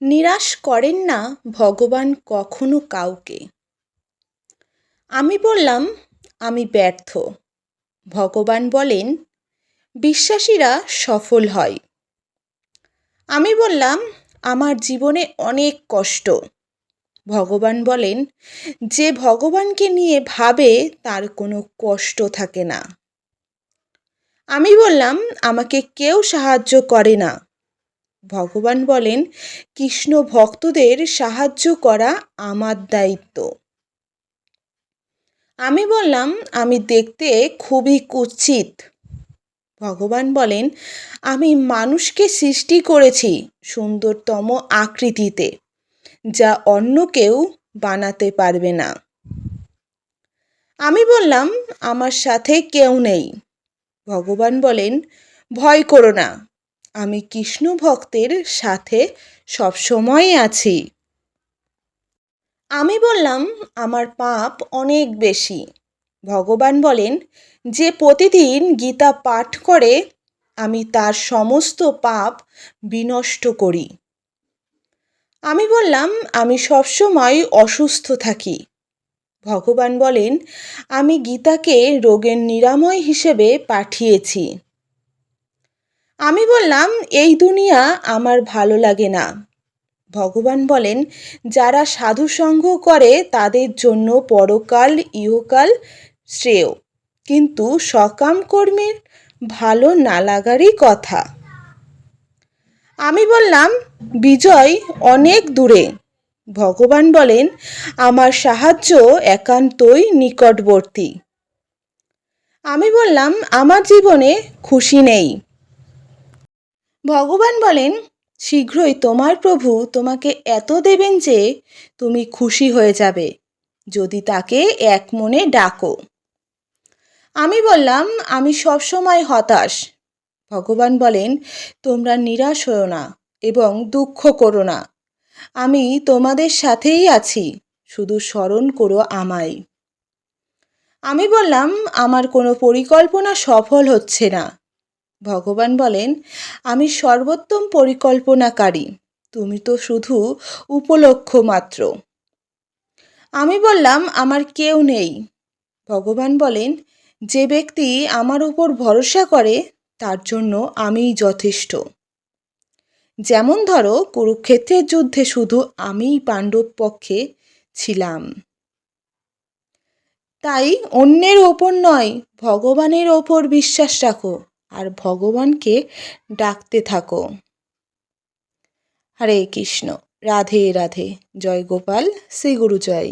নিরাশ করেন না ভগবান কখনো কাউকে। আমি বললাম, আমি ব্যর্থ। ভগবান বলেন, বিশ্বাসীরা সফল হয়। আমি বললাম, আমার জীবনে অনেক কষ্ট। ভগবান বলেন, যে ভগবানকে নিয়ে ভাবে, তার কোনো কষ্ট থাকে না। আমি বললাম, আমাকে কেউ সাহায্য করে না। ভগবান বলেন, কৃষ্ণ ভক্তদের সাহায্য করা আমার দায়িত্ব। আমি বললাম, আমি দেখতে খুবই কুৎসিত। ভগবান বলেন, আমি মানুষকে সৃষ্টি করেছি সুন্দরতম আকৃতিতে, যা অন্য কেউ বানাতে পারবে না। আমি বললাম, আমার সাথে কেউ নেই। ভগবান বলেন, ভয় করো না আমি কৃষ্ণ ভক্তের সাথে সবসময় আছি। আমি বললাম, আমার পাপ অনেক বেশি। ভগবান বলেন, যে প্রতিদিন গীতা পাঠ করে, আমি তার সমস্ত পাপ বিনষ্ট করি। আমি বললাম, আমি সবসময় অসুস্থ থাকি। ভগবান বলেন, আমি গীতাকে রোগের নিরাময় হিসেবে পাঠিয়েছি। আমি বললাম, এই দুনিয়া আমার ভালো লাগে না। ভগবান বলেন, যারা সাধুসঙ্গ করে, তাদের জন্য পরকাল, ইহকাল শ্রেয়। কিন্তু সকাম কর্মীর ভালো না লাগারই কথা। আমি বললাম, বিজয় অনেক দূরে। ভগবান বলেন, আমার সাহায্য একান্তই নিকটবর্তী। আমি বললাম, আমার জীবনে খুশি নেই। ভগবান বলেন, শীঘ্রই তোমার প্রভু তোমাকে এত দেবেন যে তুমি খুশি হয়ে যাবে, যদি তাকে এক মনে ডাকো। আমি বললাম, আমি সবসময় হতাশ। ভগবান বলেন, তোমরা নিরাশ হও না এবং দুঃখ করো না। আমি তোমাদের সাথেই আছি, শুধু স্মরণ করো আমায়। আমি বললাম, আমার কোনো পরিকল্পনা সফল হচ্ছে না। ভগবান বলেন, আমি সর্বোত্তম পরিকল্পনাকারী, তুমি তো শুধু উপলক্ষ মাত্র। আমি বললাম, আমার কেউ নেই। ভগবান বলেন, যে ব্যক্তি আমার উপর ভরসা করে, তার জন্য আমিই যথেষ্ট। যেমন ধরো, কুরুক্ষেত্রের যুদ্ধে শুধু আমিই পাণ্ডব পক্ষে ছিলাম। তাই অন্যের ওপর নয়, ভগবানের ওপর বিশ্বাস রাখো। আর ভগবানকে ডাকতে থাকো। হরে কৃষ্ণ। রাধে রাধে। জয় গোপাল। শ্রী গুরু জয়